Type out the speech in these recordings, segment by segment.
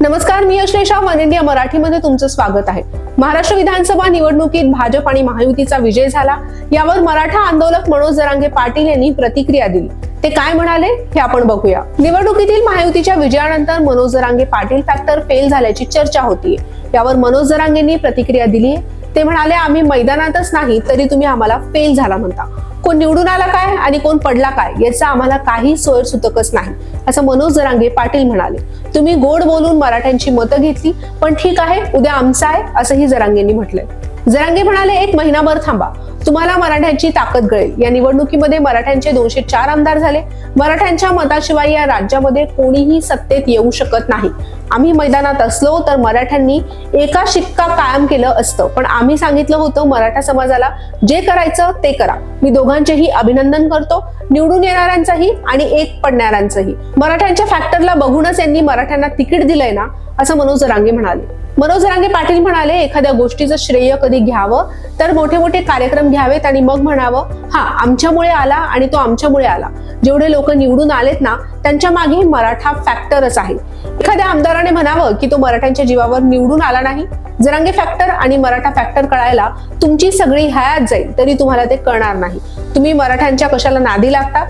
नमस्कार मी Ashlesha one India मराठीमध्ये तुमचं स्वागत आहे. महाराष्ट्र विधानसभा निवडणुकीत भाजप आणि महायुतीचा विजय झाला. यावर मराठा आंदोलक मनोज जरांगे पाटील यांनी प्रतिक्रिया दिली. ते काय म्हणाले हे आपण बघूया. निवडणुकीतील महायुतीच्या विजयानंतर मनोज जरांगे पाटील फॅक्टर फेल झाल्याची चर्चा होतीये. यावर मनोज जरांगेंनी प्रतिक्रिया दिली ते म्हणाले आम्ही मैदानातच नाही तरी तुम्ही आम्हाला फेल झाला म्हणता. कोण निवडून आला काय आणि कोण पडला काय याचा आम्हाला काही सोयर सुतकच नाही. असं मनोज जरांगे पाटील म्हणाले. तुम्ही गोड बोलून मराठ्यांची मतं घेतली पण ठीक आहे उद्या आमचं आहे असंही जरांगेंनी म्हटलंय. जरांगे म्हणाले एक महिनाभर थांबा. तुम्हाला मराठ्यांची ताकद गळेल या निवडणुकीमध्ये मराठ्यांचे दोनशे चार आमदार झाले. मराठ्यांच्या मताशिवाय या राज्यामध्ये कोणीही सत्तेत येऊ शकत नाही. आम्ही मैदानात असलो तर मराठ्यांनी एका शिक्का कायम केलं असतं. पण आम्ही सांगितलं होतं मराठा समाजाला जे करायचं ते करा. मी दोघांचेही अभिनंदन करतो. निवडून येणाऱ्यांचंही आणि एक पडणाऱ्यांचंही. मराठ्यांच्या फॅक्टरला बघूनच यांनी मराठ्यांना तिकीट दिलंय ना असं मनोज रांगे म्हणाले. मनोज रांगे पाटील म्हणाले एखाद्या गोष्टीचं श्रेय कधी घ्यावं? तर मोठे मोठे कार्यक्रम घ्यावेत आणि मग म्हणावं हा आमच्यामुळे आला आणि तो आमच्यामुळे आला. जेवढे लोक निवडून आलेत ना त्यांच्या मागे मराठा फॅक्टरच आहे. एखाद्या आमदाराने म्हणावं की तो मराठ्यांच्या जीवावर निवडून आला नाही. जरांगे फॅक्टर आणि मराठा फॅक्टर कळायला तुमची सगळी हयात जाईल तरी तुम्हाला ते कळणार नाही. तुम्ही मराठ्यांच्या कशाला नादी लागता?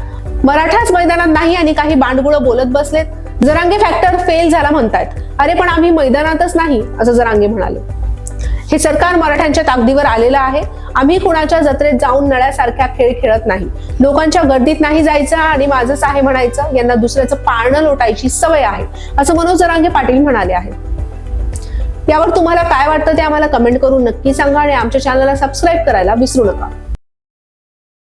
मराठाच मैदानात नाही आणि काही बांडगुळं बोलत बसलेत? जरांगे फॅक्टर फेल झाला म्हणतायत. अरे पण आम्ही मैदानातच नाही असं जरांगे म्हणाले. हे सरकार मराठ्यांच्या ताकदीवर आलेलं आहे. आम्ही कुणाच्या जत्रेत जाऊन नळ्यासारख्या खेळ खेळत नाही. लोकांच्या गर्दीत नाही जायचं आणि माझंच आहे म्हणायचं. यांना दुसऱ्याचं पाळणं लोटायची सवय आहे. असं मनोज जरांगे पाटील म्हणाले आहे यावर तुम्हाला काय वाटतं ते आम्हाला कमेंट करून नक्की सांगा आणि आमच्या चॅनलला सबस्क्राईब करायला विसरू नका.